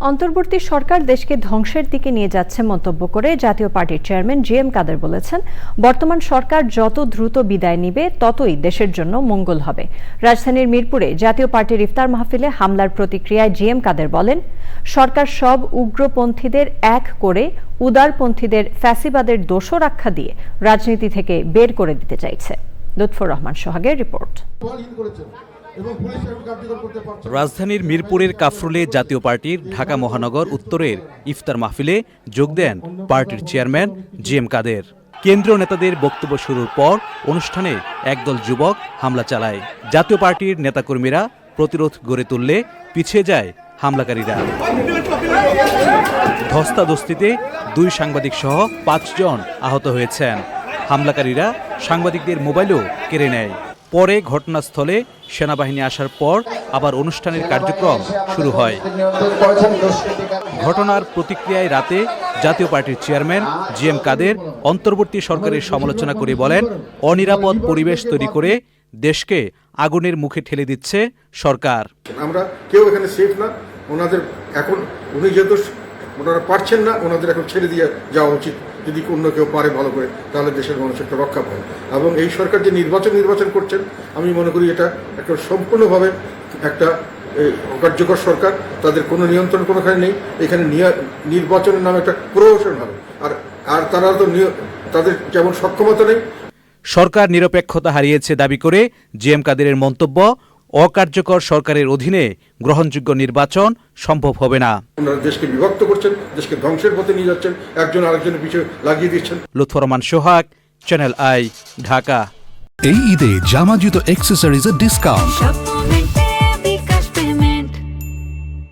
অন্তর্বর্তী সরকার দেশকে ধ্বংসের দিকে নিয়ে যাচ্ছে মন্তব্য করে জাতীয় পার্টির চেয়ারম্যান জি এম কাদের বলেছেন, বর্তমান সরকার যত দ্রুত বিদায় নিবে, ততই দেশের জন্য মঙ্গল হবে। রাজধানীর মিরপুরে জাতীয় পার্টির ইফতার মাহফিলে হামলার প্রতিক্রিয়ায় জি এম কাদের বলেন, সরকার সব উগ্রপন্থীদের এক করে উদারপন্থীদের ফ্যাসিবাদের দোষর আখ্যা দিয়ে রাজনীতি থেকে বের করে দিতে চাইছে। লুৎফর রহমান সোহাগের রিপোর্ট। রাজধানীর মিরপুরের কাফরুলে জাতীয় পার্টির ঢাকা মহানগর উত্তরের ইফতার মাহফিলে যোগ দেন পার্টির চেয়ারম্যান জি এম কাদের। কেন্দ্রীয় নেতাদের বক্তব্য শুরুর পর অনুষ্ঠানে একদল যুবক হামলা চালায়। জাতীয় পার্টির নেতাকর্মীরা প্রতিরোধ গড়ে তুললে পিছিয়ে যায় হামলাকারীরা। ধস্তাধস্তিতে দুই সাংবাদিক সহ পাঁচজন আহত হয়েছেন। হামলাকারীরা সাংবাদিকদের মোবাইলও কেড়ে নেয়। পরে ঘটনাস্থলে সেনাবাহিনী আসার পর আবার অনুষ্ঠানের কার্যক্রম শুরু হয়। ঘটনার প্রতিক্রিয়ায় রাতে জাতীয় পার্টির চেয়ারম্যান জি এম কাদের অন্তর্বর্তী সরকারের সমালোচনা করে বলেন, অনিরাপদ পরিবেশ তৈরি করে দেশকে আগুনের মুখে ঠেলে দিচ্ছে সরকার। আমরা কেউ এখানে সেফ না, ওনাদের এখন উনি যেহেতু, ওনারা পারছেন না, ওনাদের এখন ছেড়ে দিয়ে যাওয়া উচিত। যদি অন্য কেউ পারে ভালো করে, তাহলে দেশের মানুষ একটা রক্ষা পায় এবং এই সরকার যে নির্বাচন নির্বাচন করছেন, আমি মনে করি এটা একটা সম্পূর্ণভাবে একটা অকার্যকর সরকার। তাদের কোনো নিয়ন্ত্রণ কোনোখানে নেই। এখানে নির্বাচনের নামে একটা প্রহসন হবে। আর আর তারা তো তাদের যেমন সক্ষমতা নেই। সরকার নিরপেক্ষতা হারিয়েছে দাবি করে জি এম কাদেরের মন্তব্য অকার্যকর সরকারের অধীনে গ্রহণযোগ্য নির্বাচন সম্ভব হবে না। ওনারা দেশকে বিভক্ত করছেন দেশকে ধ্বংসের পথে নিয়ে যাচ্ছেন একজন আরেকজনের পিছনে লাগিয়ে দিচ্ছেন। Lutfor Rahman Sohag channel I Dhaka. এই ঈদে জামা জুতো অ্যাক্সেসরিজের ডিসকাউন্ট